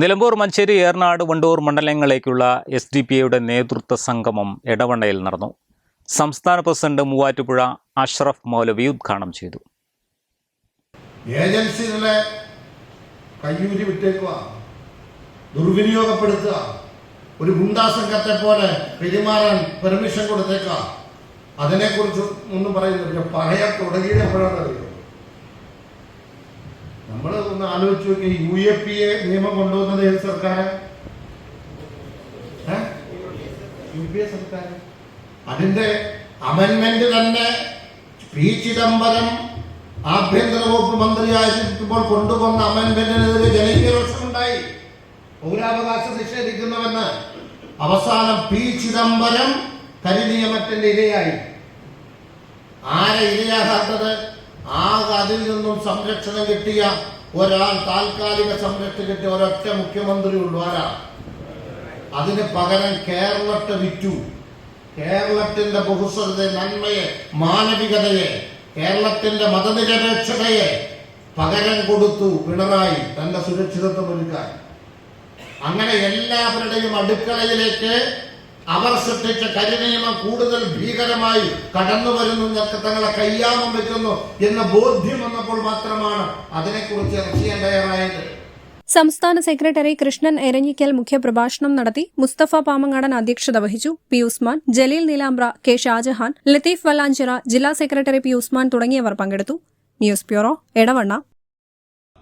നിലമ്പൂർ മഞ്ചേരി ഏർനാട് വണ്ടൂർ മണ്ഡലങ്ങളിലേക്കുള്ള S D P ഐയുടെ നേതൃത്വ സംഗമം എടവണ്ണയിൽ നടന്നു. സംസ്ഥാന പ്രസിഡന്റ് മൂവാറ്റുപുഴ അഷ്റഫ് മൗലവി ഉദ്ഘാടനം ചെയ്തു. ഏജൻസികളെ കയ്യൂരി വിട്ടേക്കുക ദുർവിനിയോഗപ്പെടുത്തുക ഒരു ഗുണ്ടാ സംഘത്തെ പോലെ പെരുമാറാൻ പെർമിഷൻ കൊടുത്തേക്കുക അതിനെക്കുറിച്ച് ഒന്നും പറയുന്നില്ല. പറയാൻ തുടങ്ങിയപ്പോഴാണ് അറിയോ നമ്മൾ ഒന്ന് ആലോചിച്ച് നോക്കി യു എ പി എ നിയമം കൊണ്ടുവന്നത് ഏത് സർക്കാർ യു പി എ സർക്കാർ. അതിന്റെ അമെന്മെന്റ് തന്നെ പി ചിദംബരം ആഭ്യന്തര വകുപ്പ് മന്ത്രിയായിരിക്കുമ്പോൾ കൊണ്ടുവന്ന അമെന്മെന്റിനെതിരെ ജനകീയ രോഷമുണ്ടായി പൗരാവകാശം നിഷേധിക്കുന്നവെന്ന് അവസാനം പി ചിദംബരം കരിനിയമത്തിന്റെ ഇരയായി. ആരെ ഇരയാകാത്തത്? ആകെ അതിൽ നിന്നും സംരക്ഷണം കിട്ടിയ ഒരാൾ താൽക്കാലിക സംരക്ഷണം കിട്ടിയ ഒരൊറ്റ മുഖ്യമന്ത്രി ഉള്ളൂ. ആരാ? അതിന് പകരം കേരളത്തെ വിറ്റു. കേരളത്തിന്റെ ബഹുസ്വരതയെ നന്മയെ മാനവികതയെ കേരളത്തിന്റെ മതനിരപേക്ഷതയെ പകരം കൊടുത്തു പിണറായി തന്റെ സുരക്ഷിതത്വം ഒരുക്കാൻ. അങ്ങനെ എല്ലാവരുടെയും അടുക്കളയിലേക്ക് അവർ സൃഷ്ടിച്ച കരിനിയമം കൂടുതൽ ഭീകരമായി കടന്നു വരുന്നു തങ്ങളെ കയ്യാമം വെക്കുന്നു എന്ന ബോധ്യം വന്നപ്പോൾ മാത്രമാണ് അതിനെക്കുറിച്ച് ഇറച്ചിയാൻ തയ്യാറായത്. സംസ്ഥാന സെക്രട്ടറി കൃഷ്ണൻ എരഞ്ഞിക്കൽ മുഖ്യപ്രഭാഷണം നടത്തി മുസ്തഫ പാമങ്ങാടൻ അധ്യക്ഷത വഹിച്ചു പി ഉസ്മാൻ ജലീൽ നീലാംബ്ര കെ ഷാജഹാൻ ലത്തീഫ് വല്ലാഞ്ചിറ ജില്ലാ സെക്രട്ടറി പി ഉസ്മാൻ തുടങ്ങിയവർ പങ്കെടുത്തു. News bureau Edavanna.